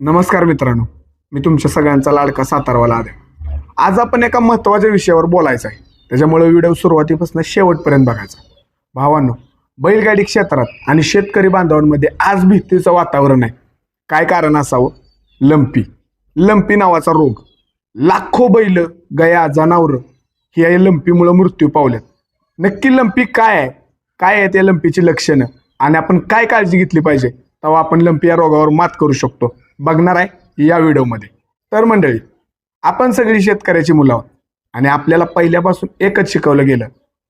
नमस्कार मित्रांनो. मी तुमच्या सगळ्यांचा लाडका सातारवाला आहे आज आपण एका महत्त्वाच्या विषयावर बोलायचं आहे. त्याच्यामुळे व्हिडिओ सुरुवातीपासून शेवटपर्यंत बघायचा भावांनो बैलगाडी क्षेत्रात आणि शेतकरी बांधवांमध्ये आज भीतीचं वातावरण आहे. काय कारण असावं? लंपी. लंपी नावाचा रोग. लाखो बैल गया जनावरं ही या लंपीमुळं मृत्यू पावल्यात नक्की लंपी काय आहे? काय आहे त्या लंपीची लक्षणं? आणि आपण काय काळजी घेतली पाहिजे? तेव्हा आपण लंपी या रोगावर मात करू शकतो. बघणार आहे या व्हिडिओमध्ये. तर मंडळी आपण सगळी शेतकऱ्याची मुलं आहोत आणि आपल्याला पहिल्यापासून एकच शिकवलं गेलं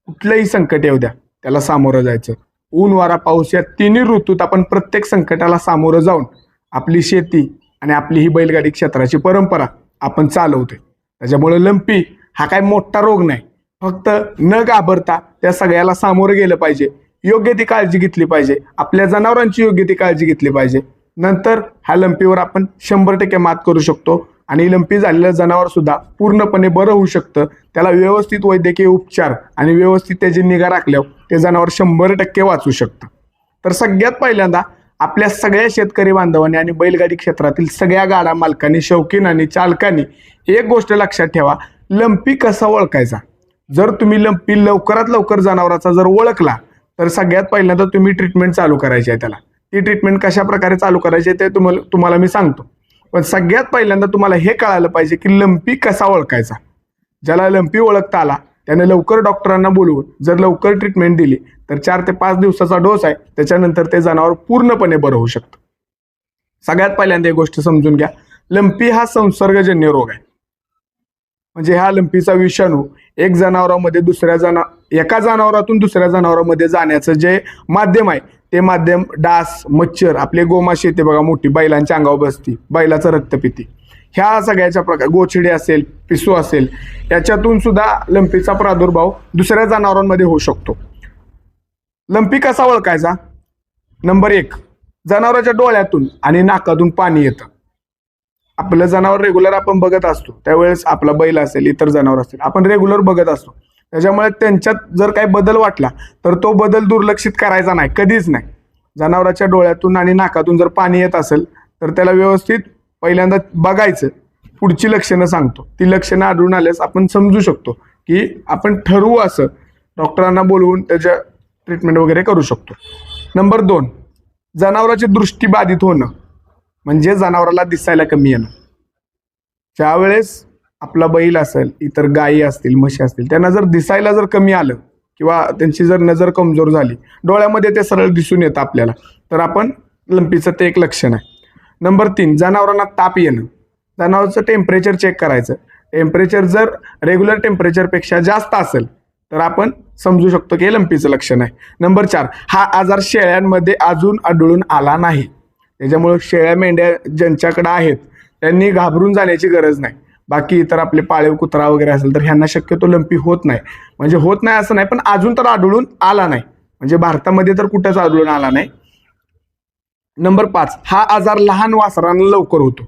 कुठलंही संकट येऊ द्या त्याला सामोरं जायचं. ऊन वारा पाऊस या तिन्ही ऋतूत आपण प्रत्येक संकटाला सामोरं जाऊन आपली शेती आणि आपली ही बैलगाडी क्षेत्राची परंपरा आपण चालवतोय. त्याच्यामुळे लंपी हा काय मोठा रोग नाही. फक्त न घाबरता त्या सगळ्याला सामोरं गेलं पाहिजे. योग्य ती काळजी घेतली पाहिजे. आपल्या जनावरांची योग्य ती काळजी घेतली पाहिजे. नंतर हा लंपीवर आपण शंभर टक्के मात करू शकतो. आणि लंपी झालेलं जनावर सुद्धा पूर्णपणे बरं होऊ शकतं. त्याला व्यवस्थित वैद्यकीय उपचार आणि व्यवस्थित त्याची निगा राखल्यावर ते जनावर शंभर टक्के वाचू शकतं. तर सगळ्यात पहिल्यांदा आपल्या सगळ्या शेतकरी बांधवांनी आणि बैलगाडी क्षेत्रातील सगळ्या गाडा मालकांनी शौकीनांनी चालकांनी एक गोष्ट लक्षात ठेवा. लंपी कसा ओळखायचा? जर तुम्ही लंपी लवकरात लवकर जनावराचा जर ओळखला तर सगळ्यात पहिल्यांदा तुम्ही ट्रीटमेंट चालू करायची आहे त्याला. ती ट्रीटमेंट कशा प्रकारे चालू करायची ते तुम्हाला तुम्हाला मी सांगतो. पण सगळ्यात पहिल्यांदा तुम्हाला हे कळायला पाहिजे की लंपी कसा ओळखायचा. ज्याला लंपी ओळखता आला त्याने लवकर डॉक्टरांना बोलवून जर लवकर ट्रीटमेंट दिली तर चार ते पाच दिवसाचा डोस आहे त्याच्यानंतर ते जनावर पूर्णपणे बरं होऊ शकतं. सगळ्यात पहिल्यांदा एक गोष्ट समजून घ्या. लंपी हा संसर्गजन्य रोग आहे. म्हणजे हा लंपीचा विषाणू एक जनावरामध्ये दुसऱ्या जना एका जनावरातून दुसऱ्या जनावरामध्ये जाण्याचं जे माध्यम आहे ते माध्यम डास मच्छर आपले गोमाशी येते बघा मोठी बैलांच्या अंगावर बसती. बैलाचं रक्तपिती. ह्या सगळ्याच्या प्रकार गोछिडे असेल पिसू असेल याच्यातून सुद्धा लंपीचा प्रादुर्भाव दुसऱ्या जनावरांमध्ये होऊ शकतो. लंपी कसा ओळखायचा? नंबर एक जनावराच्या डोळ्यातून आणि नाकातून पाणी येतं. आपलं जनावर रेग्युलर आपण बघत असतो. त्यावेळेस आपला बैल असेल इतर जनावर असेल आपण रेग्युलर बघत असतो. त्याच्यामुळे त्यांच्यात जर काही बदल वाटला तर तो बदल दुर्लक्षित करायचा नाही कधीच नाही. जनावराच्या डोळ्यातून आणि नाकातून जर पाणी येत असेल तर त्याला व्यवस्थित पहिल्यांदा बघायचं. पुढची लक्षणं सांगतो. ती लक्षणं आढळून आल्यास आपण समजू शकतो की आपण ठरवू असं डॉक्टरांना बोलवून त्याच्या ट्रीटमेंट वगैरे करू शकतो. नंबर दोन जनावराची दृष्टी बाधित होणं म्हणजे जनावराला दिसायला कमी येणं. ज्यावेळेस आपला बैल असेल इतर गायी असतील म्हशी असतील त्यांना जर दिसायला जर कमी आलं किंवा त्यांची जर नजर कमजोर झाली डोळ्यामध्ये ते सरळ दिसून येतं आपल्याला. तर आपण लंपीचं ते एक लक्षण आहे. नंबर तीन जनावरांना ताप येणं. जनावरचं टेम्परेचर चेक करायचं. टेम्परेचर जर रेग्युलर टेम्परेचरपेक्षा जास्त असेल तर आपण समजू शकतो की हे लंपीचं लक्षण आहे. नंबर चार हा आजार शेळ्यांमध्ये अजून आढळून आला नाही. त्याच्यामुळे शेळ्या मेंढ्या ज्यांच्याकडं आहेत त्यांनी घाबरून जाण्याची गरज नाही. बाकी इतर आपले पाळीव कुत्रा वगैरे असेल तर ह्यांना शक्यतो लंपी होत नाही. म्हणजे होत नाही असं नाही पण अजून तर आढळून आला नाही. म्हणजे भारतामध्ये तर कुठंच आढळून आला नाही. नंबर पाच हा आजार लहान वासरांना लवकर होतो.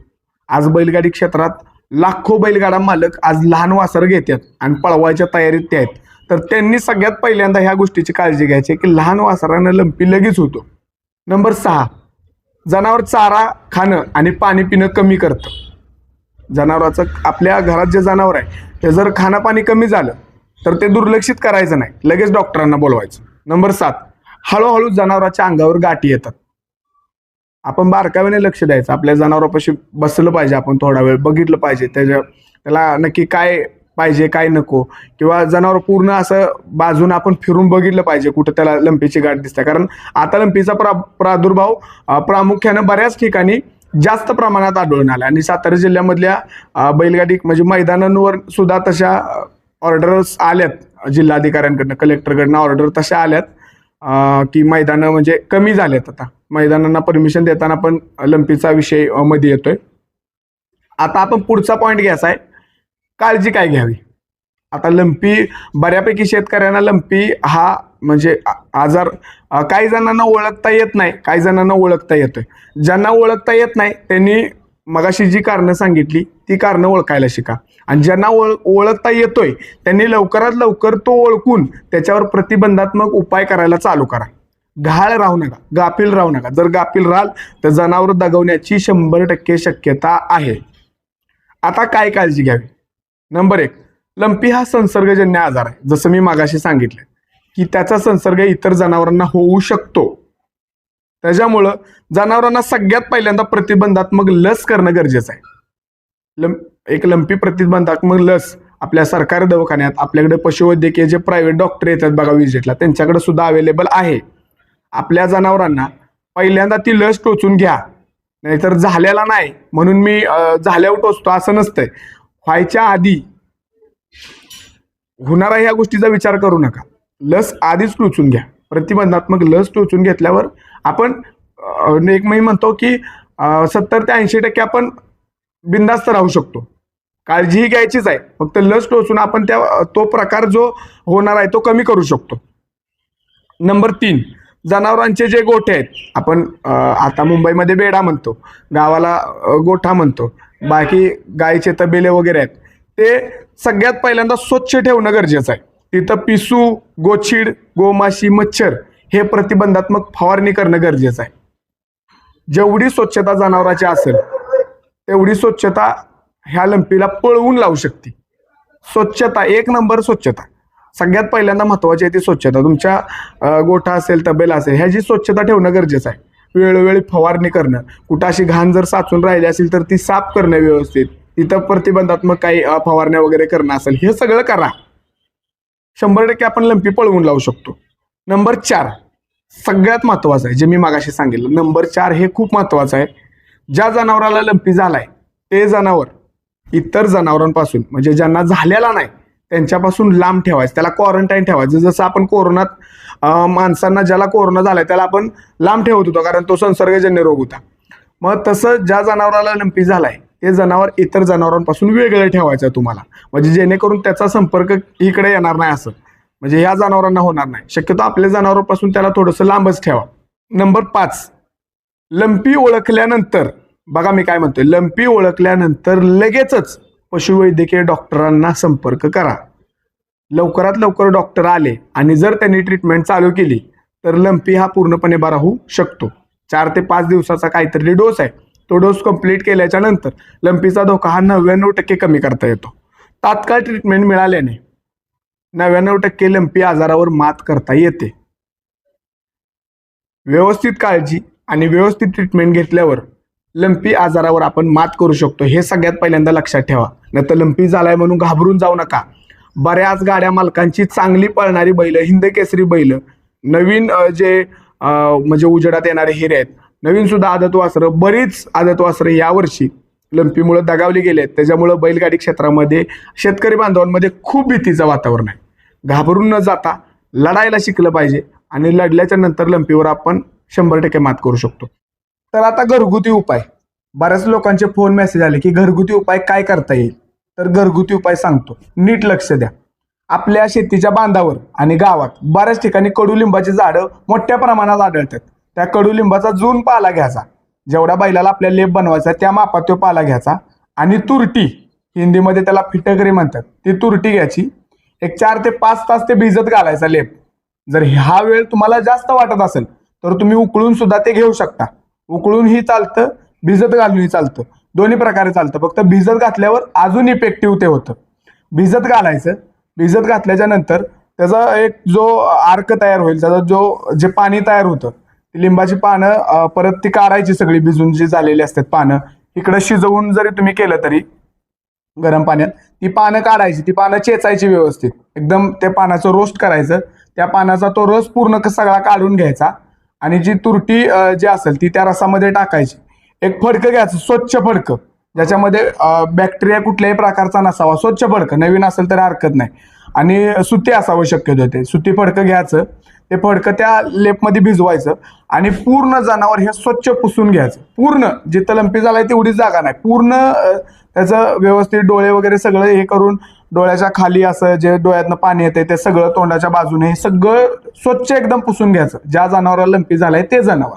आज बैलगाडी क्षेत्रात लाखो बैलगाडा मालक आज लहान वासर घेतात आणि पळवायच्या तयारीत ते आहेत. तर त्यांनी सगळ्यात पहिल्यांदा ह्या गोष्टीची काळजी घ्यायची की लहान वासरांना लंपी लगेच होतो. नंबर सहा जनावर चारा खाणं आणि पाणी पिणं कमी करतं. जनावराचं आपल्या घरात जे जनावर आहे ते जर खाणं पाणी कमी झालं तर ते दुर्लक्षित करायचं नाही. लगेच डॉक्टरांना बोलवायचं. नंबर सात हळूहळू जनावराच्या अंगावर गाठी येतात. आपण बारकाव्याने लक्ष द्यायचं. आपल्या जनावरापाशी बसलं पाहिजे आपण थोडा वेळ बघितलं पाहिजे. त्याच्या त्याला नक्की काय पाहिजे काय नको. किंवा जनावर पूर्ण असं बाजून आपण फिरून बघितलं पाहिजे कुठं त्याला लंपीची गाठ दिसते. कारण आता लंपीचा प्रा प्रादुर्भाव प्रामुख्यानं बऱ्याच ठिकाणी जास्त प्रमाणात आढळून आल्या आणि सातारा जिल्ह्यामधल्या बैलगाडी म्हणजे मैदानांवर सुद्धा तशा ऑर्डर्स आल्यात. जिल्हाधिकाऱ्यांकडनं कलेक्टरकडनं ऑर्डर तशा आल्यात की मैदानं म्हणजे कमी झाल्यात आता. मैदानांना परमिशन देताना पण लंपीचा विषयमध्ये येतोय. आता आपण पुढचा पॉईंट घ्यायचा आहे. काळजी काय घ्यावी? आता लंपी बऱ्यापैकी शेतकऱ्यांना लंपी हा म्हणजे आजार काही जणांना ओळखता येत नाही काही जणांना ओळखता येतोय. ज्यांना ओळखता येत नाही त्यांनी मगाशी जी कारणं सांगितली ती कारणं ओळखायला शिका. आणि ज्यांना ओळ ओळखता येतोय त्यांनी लवकरात लवकर तो ओळखून त्याच्यावर प्रतिबंधात्मक उपाय करायला चालू करा. घाळ राहू नका गाफील राहू नका. जर गाफील राहाल तर जनावर दगवण्याची शंभर टक्के शक्यता आहे. आता काय काळजी घ्यावी? नंबर एक लंपी हा संसर्गजन्य आजार आहे जसं मी मागाशी सांगितलं की त्याचा संसर्ग इतर जनावरांना होऊ शकतो. त्याच्यामुळं जनावरांना सगळ्यात पहिल्यांदा प्रतिबंधात्मक लस करणं गरजेचं आहे. लम एक लंपी प्रतिबंधात्मक लस आपल्या सरकारी दवाखान्यात आपल्याकडे पशुवैद्यकीय जे प्रायव्हेट डॉक्टर येतात बघा विजिटला त्यांच्याकडे सुद्धा अवेलेबल आहे. आपल्या जनावरांना पहिल्यांदा ती लस टोचून घ्या. नाहीतर झालेला नाही. म्हणून मी झाल्यावर टोचतो असं नसतंय. व्हायच्या आधी होणारा ह्या गोष्टीचा विचार करू नका. लस आधीच टोचून घ्या. प्रतिबंधात्मक लस टोचून घेतल्यावर आपण एक मी म्हणतो की सत्तर ते ऐंशी टक्के आपण बिंदास्त राहू शकतो. काळजीही घ्यायचीच आहे. फक्त लस टोचून आपण त्या तो प्रकार जो होणार आहे तो कमी करू शकतो. नंबर तीन जनावरांचे जे गोठे आहेत आपण आता मुंबईमध्ये बेडा म्हणतो गावाला गोठा म्हणतो बाकी गायचे तबेले वगैरे आहेत ते सगळ्यात पहिल्यांदा स्वच्छ ठेवणं गरजेचं आहे. तिथं पिसू गोछीड गोमाशी मच्छर हे प्रतिबंधात्मक फवारणी करणं गरजेचं आहे. जेवढी स्वच्छता जनावराची असेल तेवढी स्वच्छता ह्या लंपीला पळवून लावू शकते. स्वच्छता एक नंबर स्वच्छता. सगळ्यात पहिल्यांदा महत्वाची आहे ती स्वच्छता. तुमच्या गोठा असेल तबेला असेल ह्याची स्वच्छता ठेवणं गरजेचं आहे. वेळोवेळी फवारणी करणं. कुठं अशी घाण जर साचून राहिली असेल तर ती साफ करणं व्यवस्थित. तिथं प्रतिबंधात्मक काही फवारण्या वगैरे करणं असेल हे सगळं करा. शंभर टक्के आपण लंपी पळवून लावू शकतो. नंबर चार सगळ्यात महत्वाचं आहे जे मी मागाशी सांगितलं नंबर चार हे खूप महत्वाचं आहे. ज्या जनावराला लंपी झालाय ते जनावर इतर जनावरांपासून म्हणजे ज्यांना झालेला नाही त्यांच्यापासून लांब ठेवायचं त्याला क्वारंटाईन ठेवायचं. जसं आपण कोरोनात माणसांना ज्याला कोरोना झालाय त्याला आपण लांब ठेवत होतो कारण तो संसर्गजन्य रोग होता. मग तसं ज्या जनावराला लंपी झालाय ते जनावर इतर जनावरांपासून वेगळं ठेवायचं आहे तुम्हाला. म्हणजे जेणेकरून त्याचा संपर्क इकडे येणार नाही असं. म्हणजे ह्या जनावरांना होणार नाही. शक्यतो आपल्या जनावरांपासून त्याला थोडंसं लांबच ठेवा. नंबर पाच. लंपी ओळखल्यानंतर बघा मी काय म्हणतोय लंपी ओळखल्यानंतर लगेचच पशुवैद्यकीय डॉक्टरांना संपर्क करा. लवकरात लवकर डॉक्टर आले आणि जर त्यांनी ट्रीटमेंट चालू केली तर लंपी हा पूर्णपणे बरा होऊ शकतो. चार ते पाच दिवसाचा काहीतरी डोस आहे. तो डोस कंप्लीट केल्याच्यानंतर लंपीचा धोका हा नव्याण्णव टक्के कमी करता येतो. तात्काळ ट्रीटमेंट मिळाल्याने नव्याण्णव टक्के लंपी आजारावर मात करता येते. व्यवस्थित काळजी आणि व्यवस्थित ट्रीटमेंट घेतल्यावर लंपी आजारावर आपण मात करू शकतो हे सगळ्यात पहिल्यांदा लक्षात ठेवा. नाही तर लंपी झालाय म्हणून घाबरून जाऊ नका. बऱ्याच गाड्या मालकांची चांगली पळणारी बैल हिंद केसरी बैल नवीन जे म्हणजे उजेडात येणारे हिरे आहेत नवीन सुद्धा आदत वासरं बरीच आदत वासरं यावर्षी लंपीमुळे दगावली गेले आहेत. त्याच्यामुळं बैलगाडी क्षेत्रामध्ये शेतकरी बांधवांमध्ये खूप भीतीचं वातावरण आहे. घाबरून न जाता लढायला शिकलं पाहिजे आणि लढल्याच्या नंतर लंपीवर आपण शंभर टक्के मात करू शकतो. तर आता घरगुती उपाय. बऱ्याच लोकांचे फोन मेसेज आले की घरगुती उपाय काय करता येईल? तर घरगुती उपाय सांगतो. नीट लक्ष द्या. आपल्या शेतीच्या बांधावर आणि गावात बऱ्याच ठिकाणी कडुलिंबाची झाडं मोठ्या प्रमाणात आढळतात. त्या कडुलिंबाचा जून पाला घ्यायचा. जेवढ्या बैलाला आपल्या लेप बनवायचा त्या मापात तो पाला घ्यायचा. आणि तुरटी हिंदीमध्ये त्याला फिटकरी म्हणतात. ती तुरटी घ्यायची. एक चार ते पाच तास ते भिजत घालायचा लेप. जर हा वेळ तुम्हाला जास्त वाटत असेल तर तुम्ही उकळून सुद्धा ते घेऊ शकता. उकळूनही चालतं भिजत घालूनही चालतं. दोन्ही प्रकारे चालतं. फक्त भिजत घातल्यावर अजून इफेक्टिव्ह ते होतं. भिजत घालायचं. भिजत घातल्याच्या नंतर त्याचा एक जो आर्क तयार होईल त्याचा जो जे पाणी तयार होतं ती लिंबाची पानं परत ती काढायची सगळी भिजून जी झालेली असतात पानं इकडं शिजवून जरी तुम्ही केलं तरी गरम पाण्यात ती पानं काढायची ती पानं चेचायची व्यवस्थित. एकदम त्या पानाचं रोस्ट करायचं त्या पानाचा तो रस पूर्ण सगळा काढून घ्यायचा आणि जी तुरटी जी असेल ती त्या रसामध्ये टाकायची. एक फडकं घ्यायचं स्वच्छ फडकं. ज्याच्यामध्ये बॅक्टेरिया कुठल्याही प्रकारचा नसावा स्वच्छ फडकं. नवीन असेल तर हरकत नाही. आणि सुती असावं शक्यतो ते. सुती फडकं घ्यायचं. ते फडकं त्या लेपमध्ये भिजवायचं आणि पूर्ण जनावर हे स्वच्छ पुसून घ्यायचं. पूर्ण जिथं लंपी झालाय तेवढी जागा नाही. पूर्ण त्याचं व्यवस्थित डोळे वगैरे सगळं हे करून डोळ्याच्या खाली असं जे डोळ्यातनं पाणी येते ते सगळं तोंडाच्या बाजूने हे सगळं स्वच्छ एकदम पुसून घ्यायचं. ज्या जनावराला लंपी झालाय ते जनावर.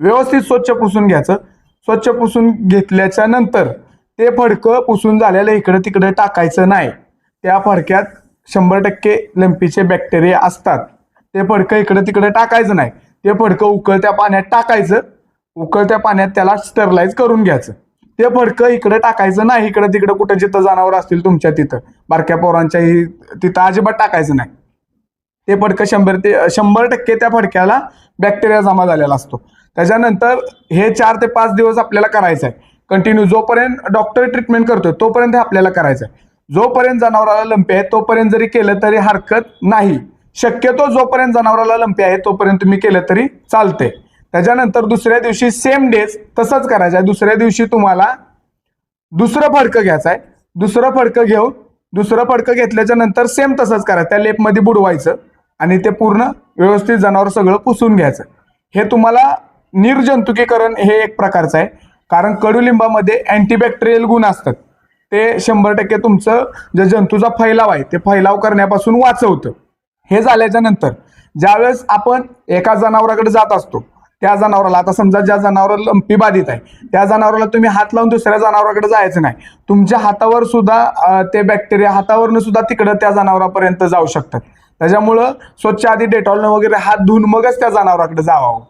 व्यवस्थित स्वच्छ पुसून घ्यायचं. स्वच्छ पुसून घेतल्याच्या नंतर ते फडकं पुसून झालेलं इकडे तिकडे टाकायचं नाही. त्या फडक्यात शंभर टक्के लंपीचे बॅक्टेरिया असतात. ते फडकं इकडे तिकडे टाकायचं नाही. ते फडकं उकळत्या पाण्यात टाकायचं. उकळत्या पाण्यात त्याला स्टरलाइज करून घ्यायचं. ते फडकं इकडे टाकायचं नाही. इकडे तिकडे कुठं जिथं जनावर असतील तुमच्या तिथं. बारक्या पोरांच्याही तिथं अजिबात टाकायचं नाही. ते फडकं शंभर ते शंभर टक्के त्या फडक्याला बॅक्टेरिया जमा झालेला असतो. त्याच्यानंतर हे चार ते पाच दिवस आपल्याला करायचं आहे कंटिन्यू जोपर्यंत डॉक्टर ट्रीटमेंट करतोय तोपर्यंत हे आपल्याला करायचं आहे जोपर्यंत जनावराला लंपी आहे तोपर्यंत जरी केलं तरी हरकत नाही. शक्यतो जोपर्यंत जनावराला लंपी आहे तोपर्यंत तुम्ही केलं तरी चालते त्याच्यानंतर दुसऱ्या दिवशी सेम डेज तसंच करायचं आहे. दुसऱ्या दिवशी तुम्हाला दुसरं फडकं घ्यायचं आहे. दुसरं फडकं घेऊन दुसरं फडकं घेतल्याच्या नंतर सेम तसंच करायचं त्या लेपमध्ये बुडवायचं आणि ते पूर्ण व्यवस्थित जनावर सगळं पुसून घ्यायचं. हे तुम्हाला निर्जंतुकीकरण हे एक प्रकारचं आहे. कारण कडुलिंबामध्ये अँटीबॅक्टेरियल गुण असतात. ते शंभर टक्के तुमचं जे जंतूचा फैलाव आहे ते फैलाव करण्यापासून वाचवतं. हे झाल्याच्यानंतर ज्यावेळेस आपण एका जनावराकडे जात असतो त्या जनावराला आता समजा ज्या जनावराला लंपी बाधित आहे त्या जनावराला तुम्ही हात लावून दुसऱ्या जनावराकडे जायचं नाही. तुमच्या हातावर सुद्धा ते बॅक्टेरिया हातावरनं सुद्धा तिकडं त्या जनावरापर्यंत जाऊ शकतात. त्याच्यामुळं स्वच्छ आधी डेटॉलनं वगैरे हात धुवून मगच त्या जनावराकडे जावावं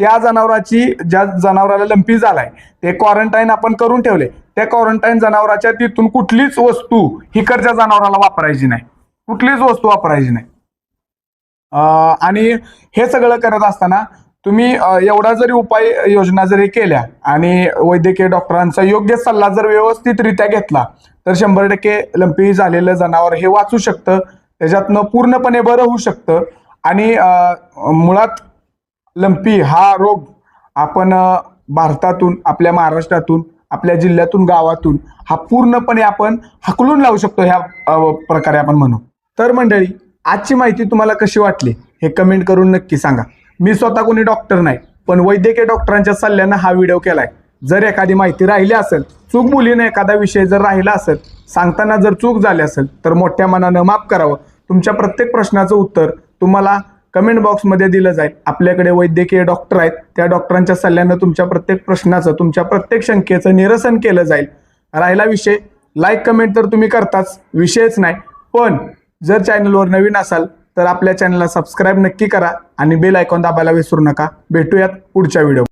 त्या जनावराची ज्या जनावराला लंपी झालाय ते क्वारंटाईन आपण करून ठेवले. त्या क्वारंटाईन जनावराच्या तिथून कुठलीच वस्तू हिकडच्या जनावराला वापरायची नाही. कुठलीच वस्तू वापरायची नाही. आणि हे सगळं करत असताना तुम्ही एवढा जरी उपाय योजना जरी केल्या आणि वैद्यकीय डॉक्टरांचा योग्य सल्ला जर व्यवस्थितरित्या घेतला तर शंभर टक्के लंपी झालेलं जनावर हे वाचू शकतं. त्याच्यातनं पूर्णपणे बरं होऊ शकतं. आणि मुळात लंपी हा रोग आपण भारतातून आपल्या महाराष्ट्रातून आपल्या जिल्ह्यातून गावातून हा पूर्णपणे आपण हकलून लावू शकतो ह्या प्रकारे आपण म्हणू. तर मंडळी आजची माहिती तुम्हाला कशी वाटली हे कमेंट करून नक्की सांगा. मी स्वतः कोणी डॉक्टर नाही पण वैद्यकीय डॉक्टरांच्या सल्ल्यानं हा व्हिडिओ केलाय. जर एखादी माहिती राहिली असेल चूक मुलीनं एखादा विषय जर राहिला असेल सांगताना जर चूक झाली असेल तर मोठ्या मनानं माफ करावं. तुमच्या प्रत्येक प्रश्नाचं उत्तर तुम्हाला कमेंट बॉक्समध्ये दिलं जाईल. आपल्याकडे वैद्यकीय डॉक्टर आहेत. त्या डॉक्टरांच्या सल्ल्यानं तुमच्या प्रत्येक प्रश्नाचं तुमच्या प्रत्येक शंकेचं निरसन केलं जाईल. राहिला विषय. लाईक कमेंट तर तुम्ही करताच. विषयच नाही. पण जर चॅनलवर नवीन असाल तर आपल्या चॅनलला सबस्क्राईब नक्की करा आणि बेल आयकॉन दाबायला विसरू नका. भेटूयात पुढच्या व्हिडिओ